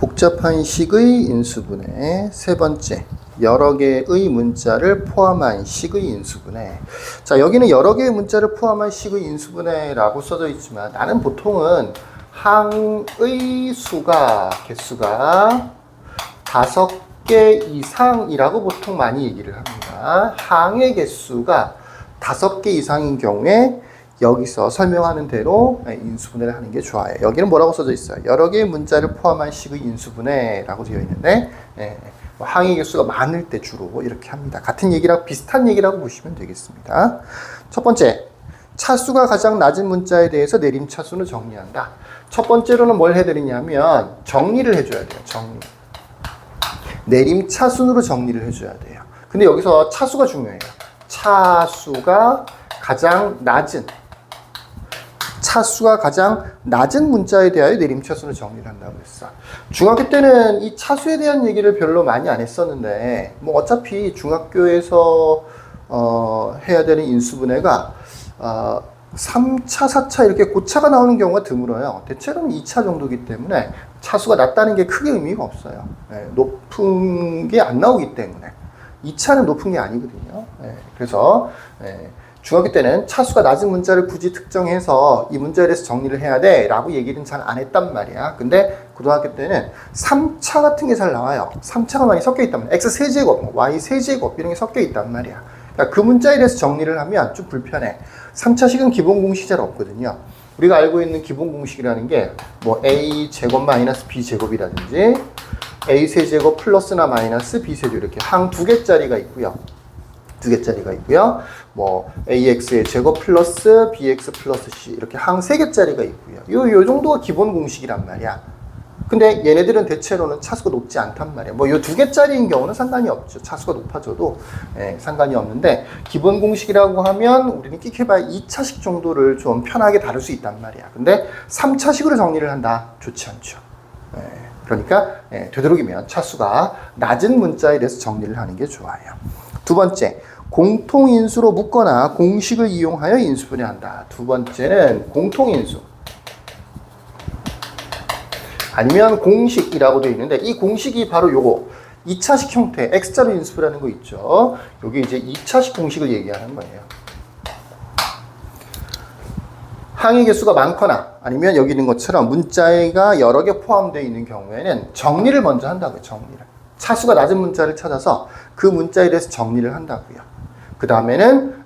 복잡한 식의 인수분해. 세 번째 여러 개의 문자를 포함한 식의 인수분해. 자 여기는 여러 개의 문자를 포함한 식의 인수분해라고 써져 있지만 나는 보통은 항의 수가 개수가 다섯 개 이상이라고 보통 많이 얘기를 합니다. 항의 개수가 다섯 개 이상인 경우에 여기서 설명하는 대로 인수분해를 하는 게 좋아요. 여기는 뭐라고 써져 있어요? 여러 개의 문자를 포함한 식의 인수분해라고 되어 있는데 예, 뭐 항의 개수가 많을 때 주로 이렇게 합니다. 같은 얘기랑 비슷한 얘기라고 보시면 되겠습니다. 첫 번째, 차수가 가장 낮은 문자에 대해서 내림 차수는 정리한다. 첫 번째로는 뭘 해드리냐면 정리를 해줘야 돼요. 정리. 내림 차순으로 정리를 해줘야 돼요. 근데 여기서 차수가 중요해요. 차수가 가장 낮은 차수가 가장 낮은 문자에 대하여 내림 차수를 정리를 한다고 했어. 중학교 때는 이 차수에 대한 얘기를 별로 많이 안 했었는데 뭐 어차피 중학교에서 어, 해야 되는 인수분해가 어, 3차, 4차 이렇게 고차가 나오는 경우가 드물어요. 대체로는 2차 정도기 때문에 차수가 낮다는 게 크게 의미가 없어요. 예, 높은 게 안 나오기 때문에. 2차는 높은 게 아니거든요. 예, 그래서 예, 중학교 때는 차수가 낮은 문자를 굳이 특정해서 이 문자에 대해서 정리를 해야 돼 라고 얘기는 잘 안 했단 말이야. 근데 고등학교 때는 3차 같은 게 잘 나와요. 3차가 많이 섞여 있단 말이야. X 세제곱, Y 세제곱 이런 게 섞여 있단 말이야. 그러니까 그 문자에 대해서 정리를 하면 좀 불편해. 3차식은 기본 공식이 잘 없거든요. 우리가 알고 있는 기본 공식이라는 게 뭐 A 제곱 마이너스 B 제곱이라든지 A 세제곱 플러스나 마이너스 B 세제곱 이렇게 항 두 개짜리가 있고요. 두 개짜리가 있고요. 뭐 AX의 제곱 플러스 BX 플러스 C 이렇게 항 세 개짜리가 있고요. 요, 요 정도가 기본 공식이란 말이야. 근데 얘네들은 대체로는 차수가 높지 않단 말이야. 뭐 요 두 개짜리인 경우는 상관이 없죠. 차수가 높아져도 예, 상관이 없는데 기본 공식이라고 하면 우리는 끽해봐야 2차식 정도를 좀 편하게 다룰 수 있단 말이야. 근데 3차식으로 정리를 한다. 좋지 않죠. 예, 그러니까 예, 되도록이면 차수가 낮은 문자에 대해서 정리를 하는 게 좋아요. 두 번째, 공통인수로 묶거나 공식을 이용하여 인수분해한다. 두 번째는 공통인수. 아니면 공식이라고 되어 있는데 이 공식이 바로 요거 2차식 형태 X자로 인수라는 거 있죠. 여기 이제 2차식 공식을 얘기하는 거예요. 항의 개수가 많거나 아니면 여기 있는 것처럼 문자가 여러 개 포함되어 있는 경우에는 정리를 먼저 한다고요. 정리를. 차수가 낮은 문자를 찾아서 그 문자에 대해서 정리를 한다고요. 그 다음에는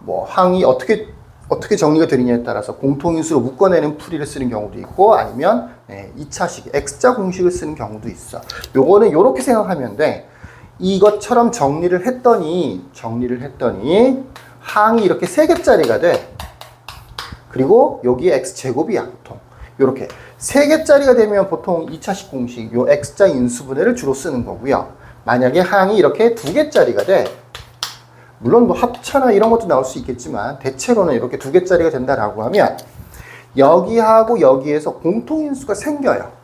뭐 항이 어떻게 어떻게 정리가 되느냐에 따라서 공통인수로 묶어내는 풀이를 쓰는 경우도 있고 아니면 예, 2차식 X자 공식을 쓰는 경우도 있어. 요거는 요렇게 생각하면 돼. 이것처럼 정리를 했더니 정리를 했더니 항이 이렇게 세 개짜리가 돼. 그리고 여기에 X 제곱이야 보통. 요렇게 세 개짜리가 되면 보통 2차식 공식 요 X자 인수분해를 주로 쓰는 거고요. 만약에 항이 이렇게 두 개짜리가 돼. 물론 뭐 합차나 이런 것도 나올 수 있겠지만 대체로는 이렇게 두 개짜리가 된다라고 하면 여기하고 여기에서 공통인수가 생겨요.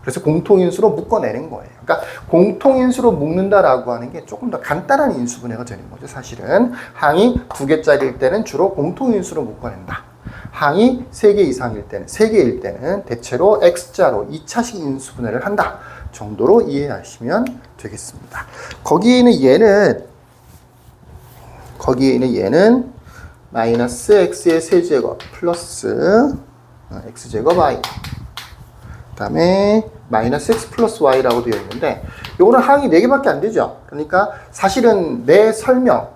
그래서 공통인수로 묶어내는 거예요. 그러니까 공통인수로 묶는다라고 하는 게 조금 더 간단한 인수분해가 되는 거죠. 사실은 항이 두 개짜리일 때는 주로 공통인수로 묶어낸다. 항이 세 개 이상일 때는 세 개일 때는 대체로 X자로 2차식 인수분해를 한다 정도로 이해하시면 되겠습니다. 거기에 있는 얘는 거기에 있는 얘는 마이너스 x의 세제곱 플러스 어, x제곱 y 그 다음에 마이너스 x 플러스 y라고 되어 있는데 요거는 항이 4개밖에 안 되죠. 그러니까 사실은 내 설명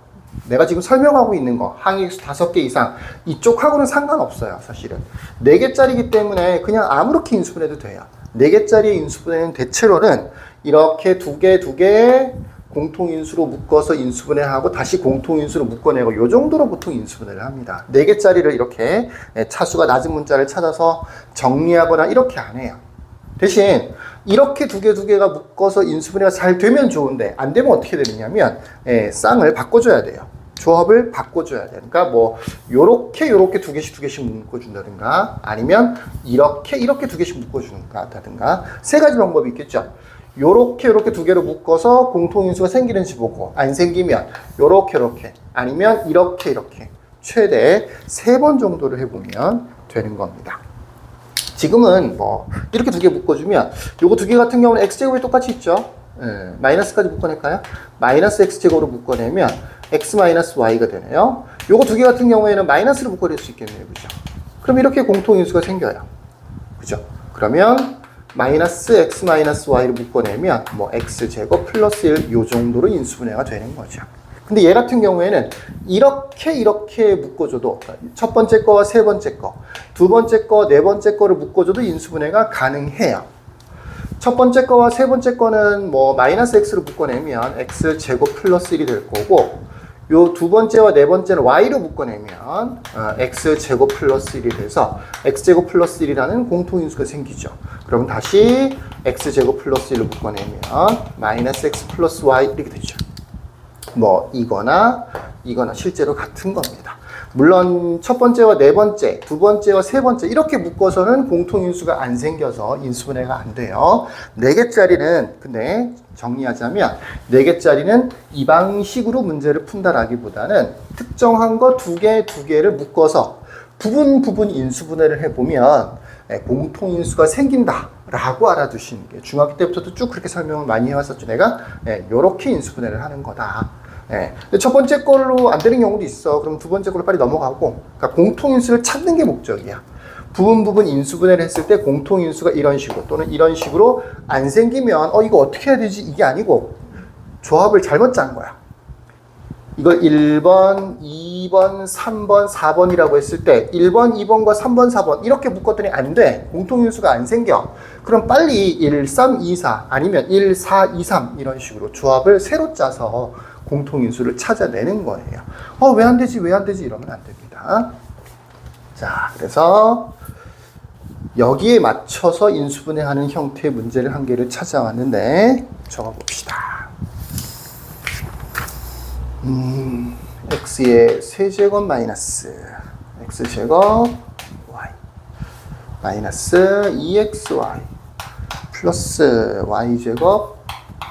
내가 지금 설명하고 있는 거 항이 5개 이상 이쪽하고는 상관없어요 사실은. 4개짜리기 때문에 그냥 아무렇게 인수분해도 돼요. 4개짜리 인수분해는 대체로는 이렇게 두 개, 두 개, 공통인수로 묶어서 인수분해하고 다시 공통인수로 묶어내고 요 정도로 보통 인수분해를 합니다. 4개짜리를 이렇게 차수가 낮은 문자를 찾아서 정리하거나 이렇게 안 해요. 대신 이렇게 두 개 두 개가 묶어서 인수분해가 잘 되면 좋은데 안 되면 어떻게 되느냐면 예, 쌍을 바꿔줘야 돼요. 조합을 바꿔줘야 돼요. 그러니까 뭐 요렇게 요렇게 두 개씩 두 개씩 묶어준다든가 아니면 이렇게 이렇게 두 개씩 묶어주는가 다든가 세 가지 방법이 있겠죠. 요렇게 요렇게 두 개로 묶어서 공통인수가 생기는지 보고 안 생기면 요렇게 요렇게 아니면 이렇게 이렇게 최대 세 번 정도를 해보면 되는 겁니다. 지금은 뭐 이렇게 두 개 묶어주면 요거 두 개 같은 경우는 x제곱이 똑같이 있죠. 예, 마이너스까지 묶어낼까요? 마이너스 x제곱으로 묶어내면 x 마이너스 y가 되네요. 요거 두 개 같은 경우에는 마이너스로 묶어낼 수 있겠네요. 그죠? 그럼 이렇게 공통인수가 생겨요. 그죠? 그러면 마이너스 x 마이너스 y를 묶어내면 뭐 x제곱 플러스 1 요 정도로 인수분해가 되는 거죠. 근데 얘 같은 경우에는 이렇게 이렇게 묶어줘도 첫 번째 거와 세 번째 거, 두 번째 거, 네 번째 거를 묶어줘도 인수분해가 가능해요. 첫 번째 거와 세 번째 거는 뭐 마이너스 x로 묶어내면 x 제곱 플러스 1이 될 거고 요 두 번째와 네 번째는 y로 묶어내면 어, x 제곱 플러스 1이 돼서 x 제곱 플러스 1이라는 공통인수가 생기죠. 그럼 다시 x 제곱 플러스 1로 묶어내면 마이너스 x 플러스 y 이렇게 되죠. 뭐 이거나 이거나 실제로 같은 겁니다. 물론 첫 번째와 네 번째, 두 번째와 세 번째 이렇게 묶어서는 공통인수가 안 생겨서 인수분해가 안 돼요. 네 개짜리는 근데 정리하자면 네 개짜리는 이 방식으로 문제를 푼다라기보다는 특정한 거 두 개, 두 개를 묶어서 부분 부분 인수분해를 해보면 예, 공통인수가 생긴다 라고 알아두시는 게 중학교 때부터도 쭉 그렇게 설명을 많이 해왔었죠. 내가 이렇게 인수분해를 하는 거다. 예. 근데 첫 번째 걸로 안 되는 경우도 있어. 그럼 두 번째 걸로 빨리 넘어가고. 그러니까 공통인수를 찾는 게 목적이야. 부분 부분 인수분해를 했을 때 공통인수가 이런 식으로 또는 이런 식으로 안 생기면 어 이거 어떻게 해야 되지? 이게 아니고 조합을 잘못 짠 거야. 이걸 1번, 2번, 3번, 4번이라고 했을 때 1번, 2번과 3번, 4번 이렇게 묶었더니 안 돼. 공통인수가 안 생겨. 그럼 빨리 1, 3, 2, 4 아니면 1, 4, 2, 3 이런 식으로 조합을 새로 짜서 공통인수를 찾아내는 거예요. 어, 왜 안 되지? 왜 안 되지? 이러면 안 됩니다. 자, 그래서 여기에 맞춰서 인수분해하는 형태의 문제를 한 개를 찾아왔는데 적어봅시다. 음, x의 세제곱 마이너스 x제곱 y 마이너스 2xy 플러스 y제곱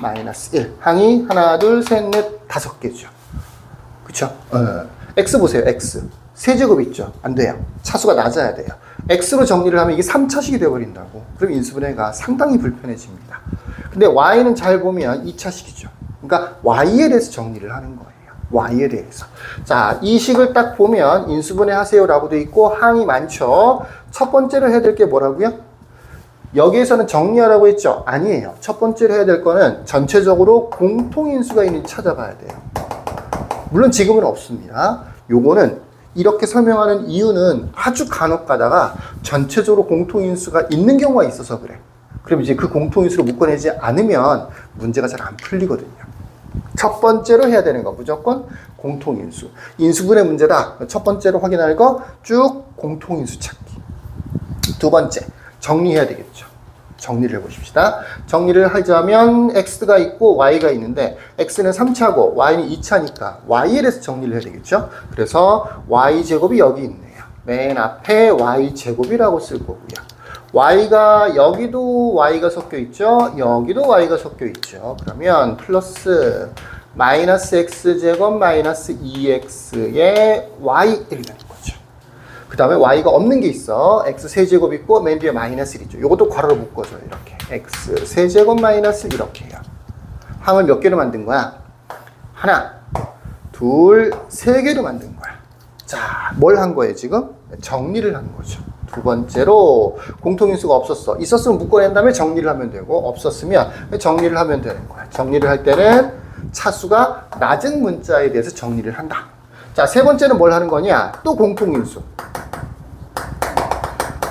마이너스 1 항이 하나 둘 셋 넷 다섯 개죠 그쵸? 어. x 보세요 x 세제곱 있죠 안 돼요 차수가 낮아야 돼요 x로 정리를 하면 이게 3차식이 되어버린다고 그럼 인수분해가 상당히 불편해집니다 근데 y는 잘 보면 2차식이죠 그러니까 y에 대해서 정리를 하는 거예요 y에 대해서. 자, 이 식을 딱 보면 인수분해 하세요라고 돼 있고 항이 많죠. 첫 번째로 해야 될 게 뭐라고요? 여기에서는 정리하라고 했죠? 아니에요. 첫 번째로 해야 될 거는 전체적으로 공통인수가 있는지 찾아봐야 돼요. 물론 지금은 없습니다. 요거는 이렇게 설명하는 이유는 아주 간혹 가다가 전체적으로 공통인수가 있는 경우가 있어서 그래. 그럼 이제 그 공통인수를 묶어내지 않으면 문제가 잘 안 풀리거든요. 첫 번째로 해야 되는 거 무조건 공통인수. 인수분해 문제다. 첫 번째로 확인할 거 쭉 공통인수 찾기. 두 번째 정리해야 되겠죠. 정리를 해보십시다. 정리를 하자면 x가 있고 y가 있는데 x는 3차고 y는 2차니까 y에 대해서 정리를 해야 되겠죠. 그래서 y제곱이 여기 있네요. 맨 앞에 y제곱이라고 쓸 거고요. y가 여기도 y가 섞여 있죠. 여기도 y가 섞여 있죠. 그러면 플러스 마이너스 x제곱 마이너스 2x의 y 이렇게. 그 다음에 y가 없는 게 있어. x 세제곱 있고 맨 뒤에 마이너스 1 있죠. 이것도 괄호로 묶어줘요. 이렇게 x 세제곱 마이너스 이렇게 해요. 항을 몇 개로 만든 거야? 하나, 둘, 세 개로 만든 거야. 자, 뭘 한 거예요 지금? 정리를 한 거죠. 두 번째로 공통인수가 없었어. 있었으면 묶어낸 다음에 정리를 하면 되고 없었으면 정리를 하면 되는 거야. 정리를 할 때는 차수가 낮은 문자에 대해서 정리를 한다. 자, 세 번째는 뭘 하는 거냐? 또 공통인수.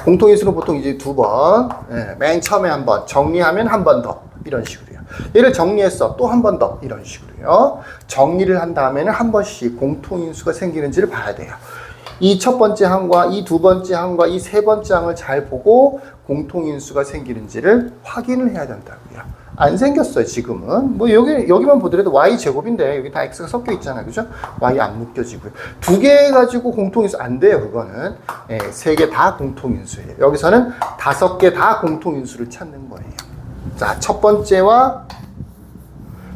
공통인수는 보통 이제 두 번, 예, 맨 처음에 한 번, 정리하면 한 번 더. 이런 식으로요. 얘를 정리했어. 또 한 번 더. 이런 식으로요. 정리를 한 다음에는 한 번씩 공통인수가 생기는지를 봐야 돼요. 이 첫 번째 항과 이 두 번째 항과 이 세 번째 항을 잘 보고 공통인수가 생기는지를 확인을 해야 된다고요. 안 생겼어요, 지금은. 뭐, 여기, 여기만 보더라도 y 제곱인데, 여기 다 x가 섞여 있잖아요. 그죠? y 안 묶여지고요. 두 개 가지고 공통인수 안 돼요, 그거는. 예, 세 개 다 공통인수예요. 여기서는 다섯 개 다 공통인수를 찾는 거예요. 자, 첫 번째와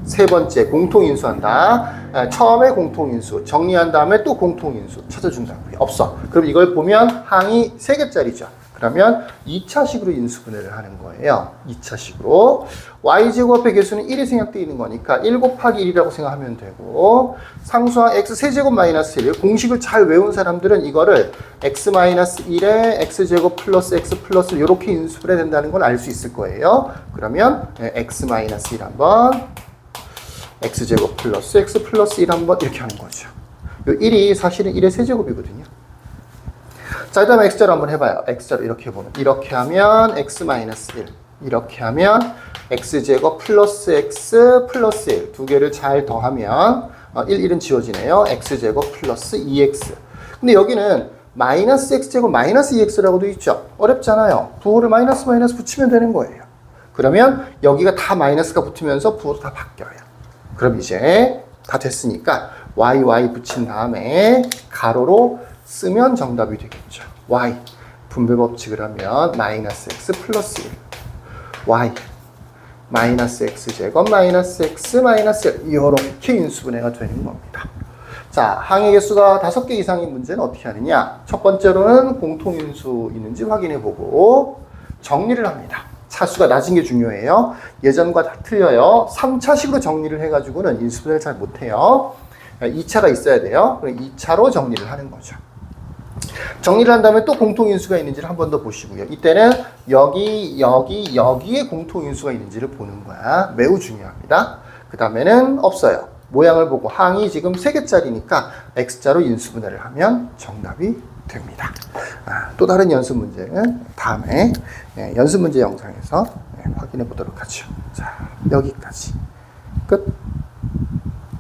세 번째 공통인수 한다. 에, 처음에 공통인수 정리한 다음에 또 공통인수 찾아준다고요. 없어. 그럼 이걸 보면 항이 세 개짜리죠. 그러면 2차식으로 인수분해를 하는 거예요. 2차식으로. y제곱의 개수는 1이 생략되어 있는 거니까 1 곱하기 1이라고 생각하면 되고 상수항 x 세제곱 마이너스 1 공식을 잘 외운 사람들은 이거를 x 마이너스 1에 x제곱 플러스 x 플러스 이렇게 인수분해 된다는 걸 알 수 있을 거예요. 그러면 네, x 마이너스 1 한번 x제곱 플러스 x 플러스 1 한번 이렇게 하는 거죠. 요 1이 사실은 1의 세제곱이거든요. 자, 그 다음에 x자로 한번 해봐요. x자로 이렇게 해보면. 이렇게 하면 x 마이너스 1. 이렇게 하면 x제곱 플러스 x 플러스 1. 두 개를 잘 더하면 어, 1, 1은 지워지네요. x제곱 플러스 2x. 근데 여기는 마이너스 x제곱 마이너스 2x라고 도 있죠. 어렵잖아요. 부호를 마이너스 마이너스 붙이면 되는 거예요. 그러면 여기가 다 마이너스가 붙으면서 부호도 다 바뀌어요. 그럼 이제 다 됐으니까 y, y 붙인 다음에 가로로 쓰면 정답이 되겠죠. y 분배 법칙을 하면 마이너스 x 플러스 1 y 마이너스 x 제곱 마이너스 x 마이너스 1 이렇게 인수분해가 되는 겁니다. 자, 항의 개수가 다섯 개 이상인 문제는 어떻게 하느냐? 첫 번째로는 공통인수 있는지 확인해 보고 정리를 합니다. 차수가 낮은 게 중요해요. 예전과 다 틀려요. 3차식으로 정리를 해가지고는 인수분해를 잘 못해요. 2차가 있어야 돼요. 그럼 2차로 정리를 하는 거죠. 정리를 한 다음에 또 공통인수가 있는지를 한 번 더 보시고요. 이때는 여기, 여기, 여기에 공통인수가 있는지를 보는 거야. 매우 중요합니다. 그 다음에는 없어요. 모양을 보고 항이 지금 3개짜리니까 x자로 인수분해를 하면 정답이 됩니다. 아, 또 다른 연습 문제는 다음에 예, 연습 문제 영상에서 예, 확인해 보도록 하죠. 자, 여기까지. 끝.